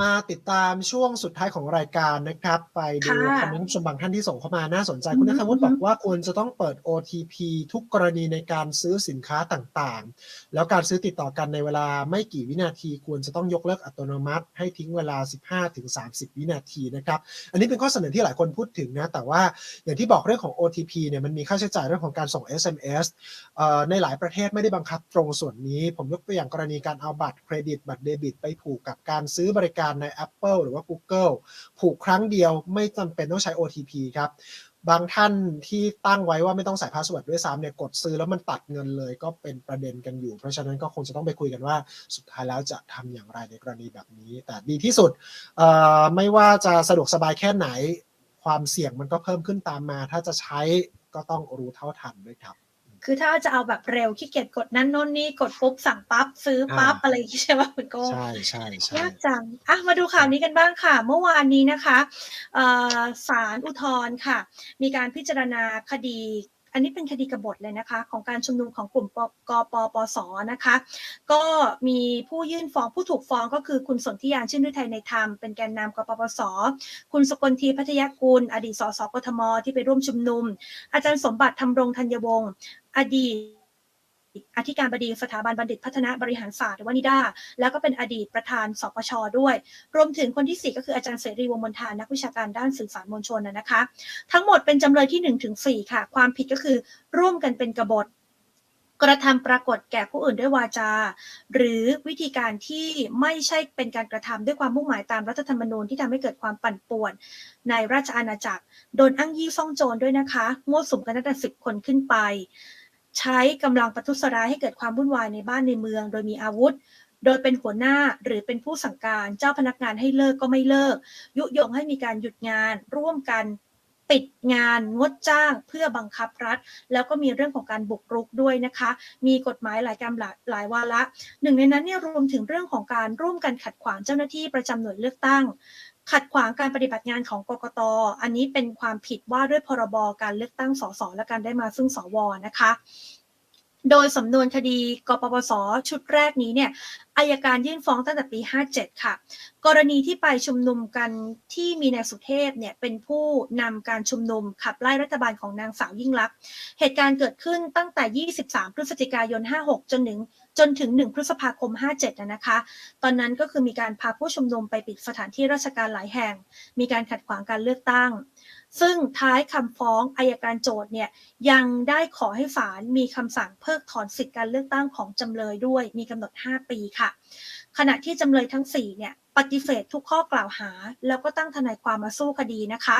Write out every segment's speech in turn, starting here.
มาติดตามช่วงสุดท้ายของรายการนะครับ ไปดูค่ะคอมเมนต์คุณผู้ชมบางท่านที่ส่งเข้ามาน่าสนใจอืมคุณนัทวุฒิบอกว่าควรจะต้องเปิด OTP ทุกกรณีในการซื้อสินค้าต่างๆ แล้วการซื้อติดต่อกันในเวลาไม่กี่วินาทีควรจะต้องยกเลิกอัตโนมัติ ให้ทิ้งเวลา 15-30 วินาทีนะครับ อันนี้เป็นข้อเสนอที่หลายคนพูดถึงนะ แต่ว่าอย่างที่บอกเรื่องของ OTP เนี่ยมันมีค่าใช้จ่ายเรื่องของการส่ง SMS เอ่อในหลายประเทศไม่ได้บังคับตรงส่วนนี้ ผมยกตัวอย่างกรณีการเอาบัตรเครดิตบัตรเดบิต ไปผูกกับการซื้อบริการใน Apple หรือว่า Google ผูกครั้งเดียวไม่จำเป็นต้องใช้ OTP ครับ บางท่านที่ตั้งไว้ว่าไม่ต้องใส่พาสเวิร์ดด้วยซ้ำเนี่ยกดซื้อแล้วมันตัดเงินเลยก็เป็นประเด็นกันอยู่ เพราะฉะนั้นก็คงจะต้องไปคุยกันว่าสุดท้ายแล้วจะทำอย่างไรในกรณีแบบนี้ แต่ดีที่สุดไม่ว่าจะสะดวกสบายแค่ไหน ความเสี่ยงมันก็เพิ่มขึ้นตามมา ถ้าจะใช้ก็ต้องรู้เท่าทันด้วยครับ คือถ้าจะเอาแบบเร็วขี้เกียจกดนั่นโน่นนี่กดปุ๊บสั่งปั๊บซื้อปั๊บอ่าอะไรอย่างงี้ใช่ไหมคุณโก้ใช่ใช่ใช่ยากจังอะมาดูข่าวนี้กันบ้างค่ะ เมื่อวานนี้นะคะเอ่อศาลอุทธรณ์ค่ะ มีการพิจารณาคดี อันนี้เป็นคดีกบฏเลยนะคะ ของการชุมนุมของกลุ่มปกปปสนะคะ ก็มีผู้ยื่นฟ้องผู้ถูกฟ้องก็คือคุณสนธิยานชื่นฤทัยในธรรมเป็นแกนนำกปปส คุณสกลทีพัทยากุล อดีตสสกทม ที่ไปร่วมชุมนุม อาจารย์สมบัติธรรมรงธัญวงศ์อดีต อธิการบดีสถาบันบัณฑิตพัฒนาบริหารศาสตร์หรือว่านิดาแล้วก็เป็นอดีตประธานสปชด้วย รวมถึงคนที่ 4 ก็คืออาจารย์เสรีวงมนทานักวิชาการด้านสื่อสารมวลชนนะคะ ทั้งหมดเป็นจำเลยที่1ถึง4ค่ะ ความผิดก็คือร่วมกันเป็นกบฏกระทำปรากฏแก่ผู้อื่นด้วยวาจา หรือวิธีการที่ไม่ใช่เป็นการกระทำด้วยความมุ่งหมายตามรัฐธรรมนูญที่ทำให้เกิดความปั่นป่วน ในราชอาณาจักร โดนอ้างยี่ซ่องโจรด้วยนะคะมั่วสุมกันตั้งแต่สิบคนขึ้นไป ใช้กำลังประทุษร้ายให้เกิดความวุ่นวายในบ้านในเมือง โดยมีอาวุธ โดยเป็นหัวหน้าหรือเป็นผู้สั่งการ เจ้าพนักงานให้เลิกก็ไม่เลิก ยุยงให้มีการหยุดงาน ร่วมกันปิดงานงดจ้างเพื่อบังคับรัฐ แล้วก็มีเรื่องของการบุกรุกด้วยนะคะ มีกฎหมายหลายกรรมหลายลายวาระหนึ่งในนั้นเนี่ยรวมถึงเรื่องของการร่วมกันขัดขวางเจ้าหน้าที่ประจำหน่วยเลือกตั้ง ขัดขวางการปฏิบัติงานของกกตอันนี้เป็นความผิดว่าด้วยพรบการเลือกตั้งสสและการได้มาซึ่งสวนะคะ โดยสำนวนคดีกปปส ชุดแรกนี้เนี่ยอายการยื่นฟ้องตั้งแต่ปี 57 ค่ะ กรณีที่ไปชุมนุมกันที่มีนายสุเทพเนี่ยเป็นผู้นำการชุมนุมขับไล่รัฐบาลของนางสาวยิ่งลักษณ์เหตุการณ์เกิดขึ้นตั้งแต่ 23 พฤศจิกายน 56 จนถึง จนถึง 1 พฤษภาคม 57นะนะคะ ตอนนั้นก็คือมีการพาผู้ชุมนุมไปปิดสถานที่ราชการหลายแห่ง มีการขัดขวางการเลือกตั้ง ซึ่งท้ายคำฟ้องอายการโจทย์เนี่ยยังได้ขอให้ศาลมีคำสั่งเพิกถอนสิทธิการเลือกตั้งของจำเลยด้วย มีกำหนด 5 ปีค่ะ ขณะที่จำเลยทั้ง4เนี่ยปฏิเสธทุกข้อกล่าวหา แล้วก็ตั้งทนายความมาสู้คดีนะคะ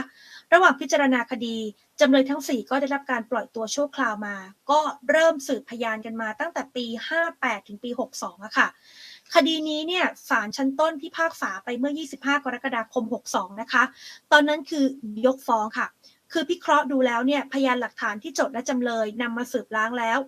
ระหว่างพิจารณาคดี จำเลยทั้ง 4 ก็ได้รับการปล่อยตัวชั่วคราวมา ก็เริ่มสืบพยานกันมาตั้งแต่ปี 58 ถึงปี 62อะค่ะ คดีนี้เนี่ยศาลชั้นต้นพิพากษาไปเมื่อ 25 กรกฎาคม 62 นะคะ ตอนนั้นคือยกฟ้องค่ะคือพิเคราะห์ดูแล้วเนี่ยพยานหลักฐานที่โจทย์และจำเลยนำมาสืบล้างแล้ว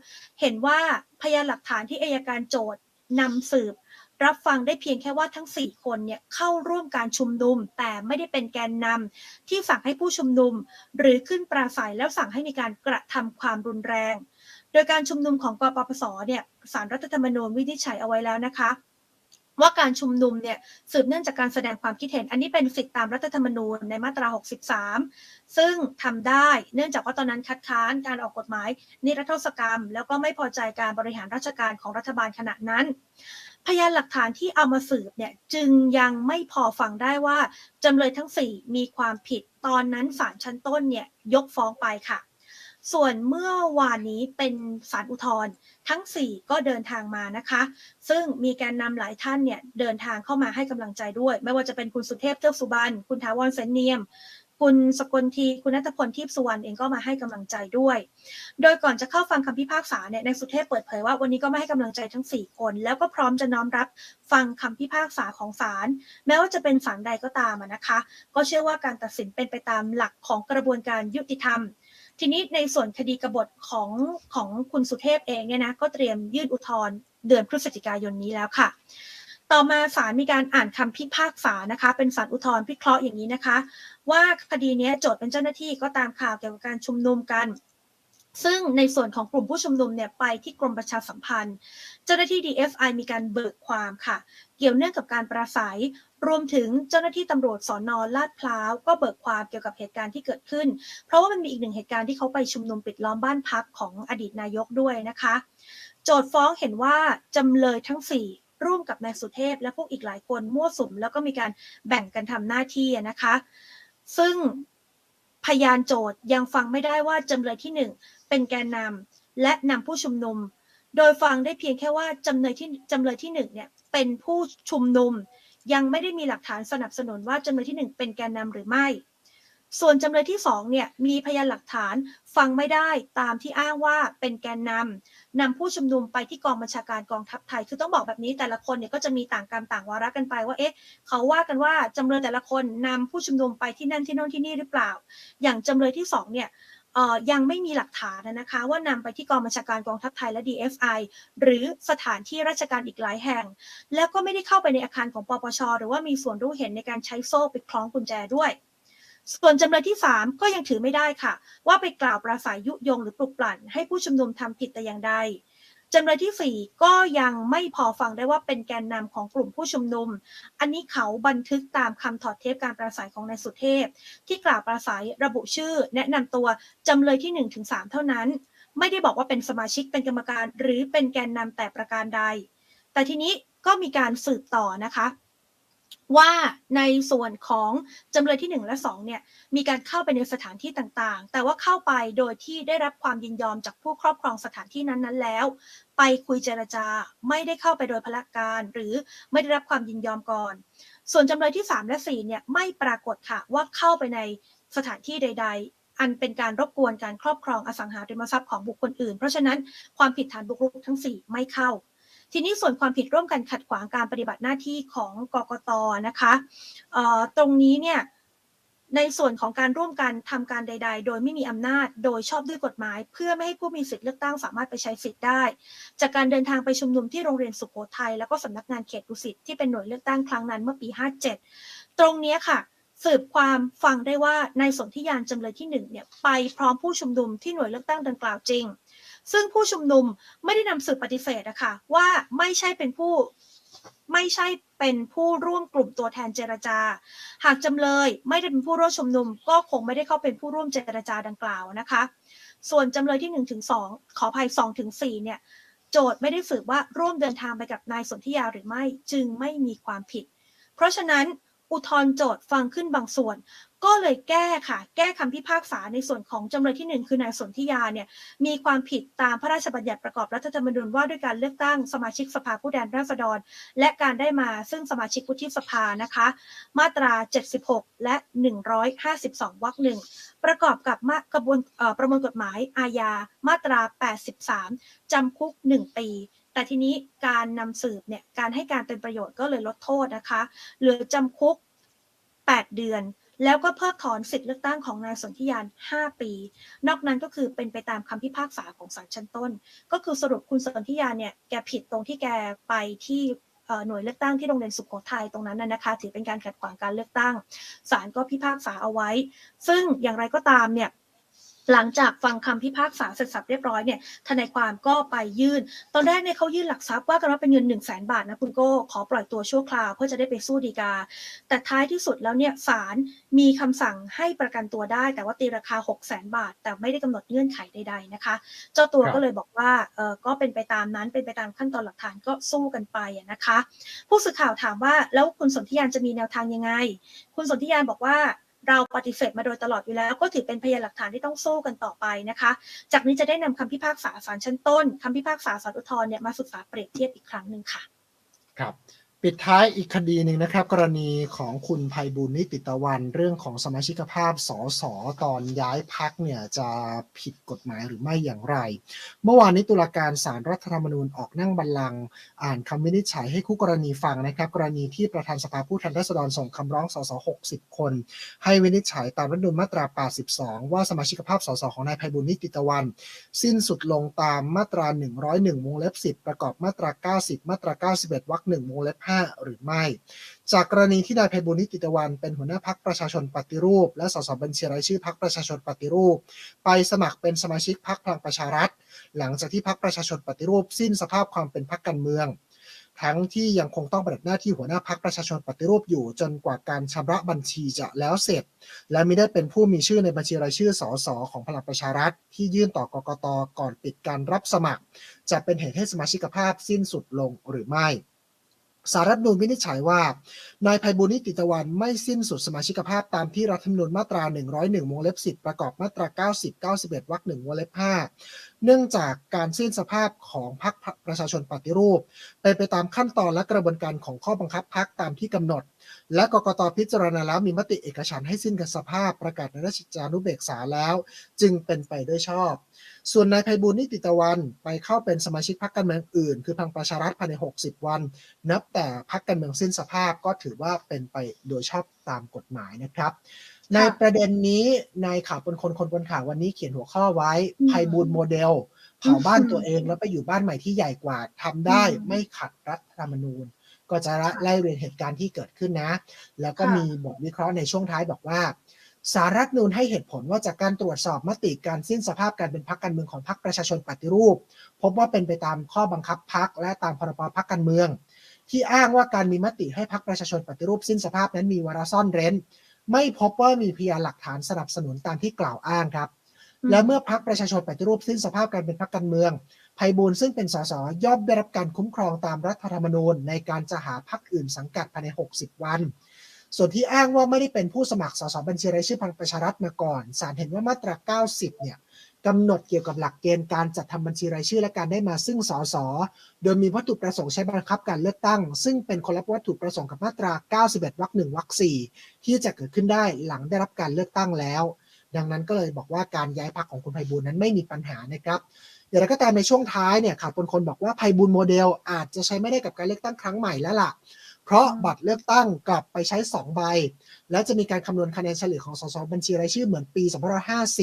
เห็นว่าพยานหลักฐานที่อายการโจทย์นำสืบ รับฟังได้เพียงแค่ว่าทั้ง 4 คนเนี่ยเข้าร่วมการชุมนุม แต่ไม่ได้เป็นแกนนำที่สั่งให้ผู้ชุมนุม หรือขึ้นปราศัยแล้วสั่งให้มีการกระทำความรุนแรง โดยการชุมนุมของกปปสเนี่ยสารรัฐธรรมนูญวินิจฉัยเอาไว้แล้วนะคะว่าการชุมนุมเนี่ยสืบเนื่องจากการแสดงความคิดเห็น อันนี้เป็นสิทธิตามรัฐธรรมนูญในมาตรา 63 ซึ่งทำได้เนื่องจากว่าตอนนั้นคัดค้านการออกกฎหมายนิรโทษกรรม แล้วก็ไม่พอใจการบริหารราชการของรัฐบาลขณะนั้น พยานหลักฐานที่เอามาสืบเนี่ยจึงยังไม่พอฟังได้ว่าจำเลยทั้ง 4 มีความผิดตอนนั้นศาลชั้นต้นเนี่ยยกฟ้องไปค่ะ ส่วนเมื่อวานนี้เป็นศาลอุทธรณ์ทั้ง 4 ก็เดินทางมานะคะ ซึ่งมีแกนนำหลายท่านเนี่ยเดินทางเข้ามาให้กำลังใจด้วย ไม่ว่าจะเป็นคุณสุเทพเทือกสุบรรณคุณถาวรเสนเนียม คุณสกลที คุณนัทพลทิพสุวรรณเองก็มาให้กำลังใจด้วย โดยก่อนจะเข้าฟังคำพิพากษาเนี่ยนายสุเทพเปิดเผยว่าวันนี้ก็มาให้กำลังใจทั้ง 4 คน แล้วก็พร้อมจะน้อมรับฟังคำพิพากษาของศาลแม้ว่าจะเป็นศาลใดก็ตามนะคะ ก็เชื่อว่าการตัดสินเป็นไปตามหลักของกระบวนการยุติธรรมทีนี้ในส่วนคดีกบฏของของคุณสุเทพเองเนี่ยนะก็เตรียมยื่นอุทธรณ์เดือนพฤศจิกายนนี้แล้วค่ะ ต่อมาศาลมีการอ่านคำพิพากษานะคะ เป็นศาลอุทธรณ์พิเคราะห์อย่างนี้นะคะ ว่าคดีนี้โจทย์เป็นเจ้าหน้าที่ก็ตามข่าวเกี่ยวกับการชุมนุมกัน ซึ่งในส่วนของกลุ่มผู้ชุมนุมเนี่ยไปที่กรมประชาสัมพันธ์ เจ้าหน้าที่ DFI มีการเบิกความค่ะ เกี่ยวเนื่องกับการปราศัยรวมถึงเจ้าหน้าที่ตำรวจสอนอลาดพร้าวก็เบิกความเกี่ยวกับเหตุการณ์ที่เกิดขึ้น เพราะว่ามันมีอีกหนึ่งเหตุการณ์ที่เขาไปชุมนุมปิดล้อมบ้านพักของอดีตนายกด้วยนะคะ โจทย์ฟ้องเห็นว่าจำเลยทั้ง 4 ร่วมกับนายสุเทพ และพวกอีกหลายคนมั่วสุม แล้วก็มีการแบ่งกันทำหน้าที่นะคะ ซึ่งพยานโจทย์ยังฟังไม่ได้ว่าจำเลยที่ 1 เป็นแกนนำและนำผู้ชุมนุม โดยฟังได้เพียงแค่ว่าจำเลยที่จำเลยที่1เนี่ยเป็นผู้ชุมนุม ยังไม่ได้มีหลักฐานสนับสนุนว่าจำเลยที่ 1 เป็นแกนนำหรือไม่ ส่วนจำเลยที่ 2 เนี่ย มีพยานหลักฐานฟังไม่ได้ตามที่อ้างว่าเป็นแกนนำนำผู้ชุมนุมไปที่กองบัญชาการกองทัพไทย คือต้องบอกแบบนี้แต่ละคนเนี่ยก็จะมีต่างกรรมต่างวาระกันไปว่าเอ๊ะเขาว่ากันว่าจำเลยแต่ละคนนำผู้ชุมนุมไปที่นั่นที่โน่นที่นี่หรือเปล่า อย่างจำเลยที่สองเนี่ยยังไม่มีหลักฐานนะคะว่านำไปที่กองบัญชาการกองทัพไทยและ DFI หรือสถานที่ราชการอีกหลายแห่ง แล้วก็ไม่ได้เข้าไปในอาคารของปปช หรือว่ามีส่วนรู้เห็นในการใช้โซ่ไปคล้องกุญแจด้วย ส่วนจำเลยที่ 3 ก็ยังถือไม่ได้ค่ะ ว่าไปกล่าวปราศัยยุยงหรือปลุกปลั่น ให้ผู้ชุมนุมทำผิดแต่อย่างใดจำเลยที่ 4 ก็ยังไม่พอฟังได้ว่าเป็นแกนนำของกลุ่มผู้ชุมนุม อันนี้เขาบันทึกตามคำถอดเทปการปราศัยของนายสุเทพ ที่กล่าวปราศัยระบุชื่อ แนะนำตัวจำเลยที่1ถึง3เท่านั้น ไม่ได้บอกว่าเป็นสมาชิกเป็นกรรมการ หรือเป็นแกนนำแต่ประการใด แต่ทีนี้ก็มีการสืบต่อนะคะ ว่าในส่วนของจำเลยที่ 1 และ2เนี่ยมีการเข้าไปในสถานที่ต่างๆ แต่ว่าเข้าไปโดยที่ได้รับความยินยอมจากผู้ครอบครองสถานที่นั้นๆแล้ว ไปคุยเจรจาไม่ได้เข้าไปโดยพละการ หรือไม่ได้รับความยินยอมก่อน ส่วนจำเลยที่ 3 และ 4 เนี่ยไม่ปรากฏค่ะว่าเข้าไปในสถานที่ใด ๆ อันเป็นการรบกวนการครอบครองอสังหาริมทรัพย์ของบุคคลอื่น เพราะฉะนั้นความผิดฐานบุกรุกทั้ง 4 ไม่เข้า ทีนี้ส่วนความผิดร่วมกันขัดขวางการปฏิบัติหน้าที่ของกกตนะคะตรงนี้เนี่ยในส่วนของการร่วมกันทำการใด ๆ โดยไม่มีอำนาจ โดยชอบด้วยกฎหมาย เพื่อไม่ให้ผู้มีสิทธิเลือกตั้งสามารถไปใช้สิทธิ์ได้ จากการเดินทางไปชุมนุมที่โรงเรียนสุโขทัยแล้วก็สำนักงานเขตดุสิตที่เป็นหน่วยเลือกตั้งครั้งนั้นเมื่อปี 57 ตรงนี้ค่ะ สืบความฟังได้ว่านายสนธิยานจำเลยที่หนึ่งเนี่ยไปพร้อมผู้ชุมนุมที่หน่วยเลือกตั้งดังกล่าวจริง ซึ่งผู้ชุมนุมไม่ได้นำสืบปฏิเสธนะคะว่าไม่ใช่เป็นผู้ไม่ใช่เป็นผู้ร่วมกลุ่มตัวแทนเจรจา หากจำเลยไม่ได้เป็นผู้ร่วมชุมนุม ก็คงไม่ได้เข้าเป็นผู้ร่วมเจรจาดังกล่าวนะคะ ส่วนจำเลยที่1ถึง2ขออภัย2ถึง4เนี่ย โจทย์ไม่ได้สืบว่าร่วมเดินทางไปกับนายสนธิยาหรือไม่จึงไม่มีความผิด เพราะฉะนั้นอุทธรณ์โจทย์ฟังขึ้นบางส่วน ก็เลยแก้ค่ะ แก้คำพิพากษาในส่วนของจำเลยที่หนึ่งคือนายสนธิยาเนี่ยมีความผิดตามพระราชบัญญัติประกอบรัฐธรรมนูญว่าด้วยการเลือกตั้งสมาชิกสภาผู้แทนราษฎร และการได้มาซึ่งสมาชิกวุฒิสภานะคะ มาตรา 76 และ 152 วรรคหนึ่งประกอบกับมากระบวนประมวลกฎหมายอาญามาตรา 83 จำคุก 1 ปีแต่ทีนี้การนำสืบเนี่ยการให้การเป็นประโยชน์ก็เลยลดโทษนะคะ เหลือจำคุก 8 เดือน แล้วก็เพิกถอนสิทธิเลือกตั้งของนายสนธิยาน 5 ปี นอกนั้นก็คือเป็นไปตามคำพิพากษาของศาลชั้นต้น ก็คือสรุปคุณสนธิยานเนี่ยแกผิดตรงที่แกไปที่หน่วยเลือกตั้งที่โรงเรียนสุโขทัยตรงนั้นนะคะ ถือเป็นการขัดขวางการเลือกตั้งศาลก็พิพากษาเอาไว้ ซึ่งอย่างไรก็ตามเนี่ย หลังจากฟังคำพิพากษาเสร็จสับเรียบร้อยเนี่ยทนายความก็ไปยื่น ตอนแรกเนี่ยเขายื่นหลักทรัพย์ว่ากันว่าเป็นเงิน1นึ่งแสนบาทนะคุณโก้ขอปล่อยตัวชั่วคราวเพื่อจะได้ไปสู้ฎีกา แต่ท้ายที่สุดแล้วเนี่ยศาลมีคำสั่งให้ประกันตัวได้ แต่ว่าตีราคา 6 0 0 0 0 0บาท แต่ไม่ได้กำหนดเงื่อนไขใดๆนะคะ เจ้าตัวก็เลยบอกว่าเออก็เป็นไปตามนั้นเป็นไปตามขั้นตอนหลักฐานก็สู้กันไปนะคะ ผู้สื่อข่าวถามว่าแล้วคุณสนธิยานจะมีแนวทางยังไง คุณสนธิยานบอกว่า เราปฏิเสธมาโดยตลอดอยู่แล้ว ก็ถือเป็นพยานหลักฐานที่ต้องสู้กันต่อไปนะคะ จากนี้จะได้นำคำพิพากษาศาลชั้นต้นคำพิพากษาศาลอุทธรณ์เนี่ยมาศึกษาเปรียบเทียบอีกครั้งหนึ่งค่ะ ครับ ปิดท้ายอีกคดีหนึ่งนะครับ กรณีของคุณภัยบุญนิติตะวัน เรื่องของสมาชิกภาพสสตอนย้ายพักเนี่ยจะผิดกฎหมายหรือไม่อย่างไร เมื่อวานนี้ตุลาการศาลรัฐธรรมนูญออกนั่งบัลลังก์อ่านคำวินิจฉัยให้คู่กรณีฟังนะครับ กรณีที่ประธานสภาผู้แทนราษฎรส่งคำร้องสส60 คน ให้วินิจฉัยตามรัฐธรรมนูญมาตรา 82 ว่าสมาชิกภาพสสของนายภัยบุญนิติตะวัน สิ้นสุดลงตามมาตรา 101วงเล็บ10 ประกอบมาตรา 90 มาตรา 91วรรค1วงเล็บ65 หรือไม่ จากกรณีที่นายไพบุญนิติตะวันเป็นหัวหน้าพักประชาชนปฏิรูป และสสบัญชีรายชื่อพักประชาชนปฏิรูป ไปสมัครเป็นสมาชิกพักพลังประชารัฐ หลังจากที่พักประชาชนปฏิรูป สิ้นสภาพความเป็นพักการเมืองทั้งที่ยังคงต้องปฏิบัติหน้าที่หัวหน้าพักประชาชนปฏิรูปอยู่ จนกว่าการชำระบัญชีจะแล้วเสร็จ และไม่ได้เป็นผู้มีชื่อในบัญชีรายชื่อสสของพลังประชารัฐ ที่ยื่นต่อกกตก่อนปิดการรับสมัคร จะเป็นเหตุให้สมาชิกภาพสิ้นสุดลงหรือไม่ สารรัฐมนูญวินิจฉัยว่า นายไพบุญนิติตะวันไม่สิ้นสุดสมาชิกภาพตามที่รัฐธรรมนูญมาตรา 101วงเล็บ10 ประกอบมาตรา 90 91วรรคหนึ่งวงเล็บ5เนื่องจากการสิ้นสภาพของพรรคประชาชนปฏิรูป เป็นไปตามขั้นตอนและกระบวนการของข้อบังคับพรรคตามที่กำหนด และกกตพิจารณาแล้วมีมติเอกฉันท์ให้สิ้นสภาพประกาศในราชกิจจานุเบกษาแล้ว จึงเป็นไปด้วยชอบ ส่วนนายไพบูลย์นิติตะวันไปเข้าเป็นสมาชิกพรรคการเมืองอื่น คือพลังประชารัฐภายใน 60 วัน นับแต่พรรคการเมืองสิ้นสภาพก็ถือว่าเป็นไปโดยชอบตามกฎหมายนะครับในประเด็นนี้นายข่าวบนคนคนบนข่าววันนี้เขียนหัวข้อไว้อืมไพบูลย์โมเดลเผาบ้านตัวเองแล้วไปอยู่บ้านใหม่ที่ใหญ่กว่าทำได้อืมไม่ขัดรัฐธรรมนูญ ก็จะไล่เรียนเหตุการณ์ที่เกิดขึ้นนะ แล้วก็ค่ะมีบทวิเคราะห์ในช่วงท้ายบอกว่าสารรัฐธรรมนูญให้เหตุผลว่าจากการตรวจสอบมติการสิ้นสภาพการเป็นพรรคการเมืองของพรรคประชาชนปฏิรูป พบว่าเป็นไปตามข้อบังคับพรรคและตามพรบพรรคการเมือง ที่อ้างว่าการมีมติให้พรรคประชาชนปฏิรูปสิ้นสภาพนั้นมีวาระซ่อนเร้น ไม่พบว่ามีพยานหลักฐานสนับสนุนตามที่กล่าวอ้างครับ และเมื่อพรรคประชาชนปฏิรูปสิ้นสภาพการเป็นพรรคการเมือง ไพบูลซึ่งเป็นสสย่อมได้รับการคุ้มครองตามรัฐธรรมนูญ ในการจะหาพรรคอื่นสังกัดภายใน 60 วัน ส่วนที่อ้างว่าไม่ได้เป็นผู้สมัครสสบัญชีรายชื่อพลังประชารัฐมาก่อนศาลเห็นว่ามาตรา 90 เนี่ยกำหนดเกี่ยวกับหลักเกณฑ์การจัดทำบัญชีรายชื่อและการได้มาซึ่งสสโดยมีวัตถุประสงค์ใช้บังคับการเลือกตั้ง ซึ่งเป็นคนละวัตถุประสงค์กับมาตรา 91 วรรคหนึ่งวรรคสี่ที่จะเกิดขึ้นได้หลังได้รับการเลือกตั้งแล้ว ดังนั้นก็เลยบอกว่าการย้ายพรรคของคุณไพบูลนั้นไม่มีปัญหานะครับ อย่างไรก็ตามในช่วงท้ายเนี่ยข่าวปนคนบอกว่าไพบูลย์โมเดลอาจจะใช้ไม่ได้กับการเลือกตั้งครั้งใหม่แล้วล่ะ เพราะบัตรเลือกตั้งกลับไปใช้ 2 ใบ และจะมีการคำนวณคะแนนเฉลี่ยของสสบัญชีรายชื่อเหมือนปี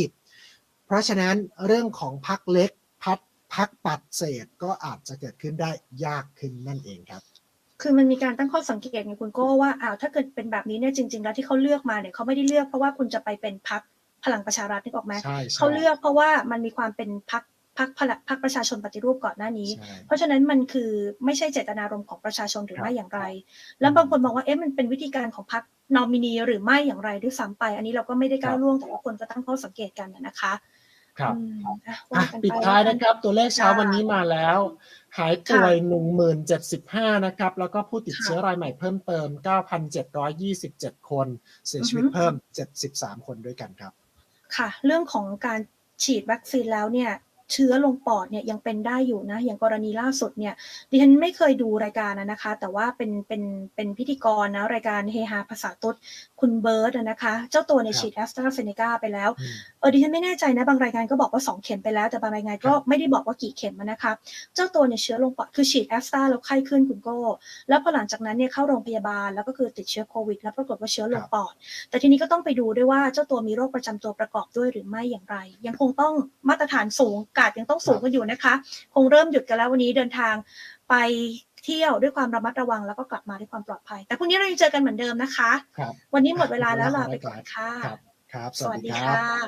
2550 เพราะฉะนั้นเรื่องของพักเล็กพักพักปัดเศษก็อาจจะเกิดขึ้นได้ยากขึ้นนั่นเองครับคือมันมีการตั้งข้อสังเกตไงคุณโก้ว่าอ้าวถ้าเกิดเป็นแบบนี้เนี่ยจริง ๆ แล้วที่เขาเลือกมาเนี่ยเขาไม่ได้เลือกเพราะว่าคุณจะไปเป็นพักพลังประชารัฐนึกออกไหมใช่ใช่เขาเลือกเพราะว่ามันมีความเป็นพัก พักพลังพักประชาชนปฏิรูปก่อนหน้านี้ใช่เพราะฉะนั้นมันคือไม่ใช่เจตนารมณ์ของประชาชนหรือครับไม่อย่างไร แล้วบางคนมองว่าเอ๊ะมันเป็นวิธีการของพรรคนอมินีหรือไม่อย่างไรด้วยซ้ำไป อันนี้เราก็ไม่ได้ก้าวล่วงแต่ว่าคนก็ตั้งข้อสังเกตกันนะคะครับอืมอะอะว่ากันปิดไปท้ายแล้วกันะครับ ตัวเลขเช้าวันนี้มาแล้ว หายป่วย10,075นะครับ แล้วก็ผู้ติดเชื้อรายใหม่เพิ่มเติม9,727คนเสียชีวิตเพิ่ม73คนด้วยกันครับ ค่ะ เรื่องของการฉีดวัคซีนแล้วเนี่ย เชื้อลงปอดเนี่ยยังเป็นได้อยู่นะ อย่างกรณีล่าสุดเนี่ยดิฉันไม่เคยดูรายการนะนะคะ แต่ว่าเป็นเป็นเป็นพิธีกรนะรายการเฮฮาภาษาตุ๊ดคุณเบิร์ตอะนะคะ เจ้าตัวในยครับฉีดแอสตราเซเนกาไปแล้วอืมเออดิฉันไม่แน่ใจนะบางรายการก็บอกว่า 2 เข็มไปแล้ว แต่บางรายงานก็ครับไม่ได้บอกว่ากี่เข็มอะนะคะเจ้าตัวเนี่ยเชื้อลงปอดคือฉีดแอสตราแล้วไข้ขึ้นคุณโก้แล้วพอหลังจากนั้นเนี่ยเข้าโรงพยาบาลแล้วก็คือติดเชื้อโควิด แล้วปรากฏว่าเชื้อลงปอด แต่ทีนี้ก็ต้องไปดูด้วยว่าเจ้าตัวมีโรคประจำตัวประกอบด้วยหรือไม่อย่างไร ยังคงต้องมาตรฐานสูงกาดยังต้องสูงกันอยู่นะคะ คงเริ่มหยุดกันแล้ววันนี้เดินทางไปเที่ยวด้วยความระมัดระวังแล้วก็กลับมาด้วยความปลอดภัย แต่พรุ่งนี้เรายังเจอกันเหมือนเดิมนะคะครับวันนี้หมดเวลาแล้วลาไปก่อนค่ะครับครับสวัสดีรัค่ะบ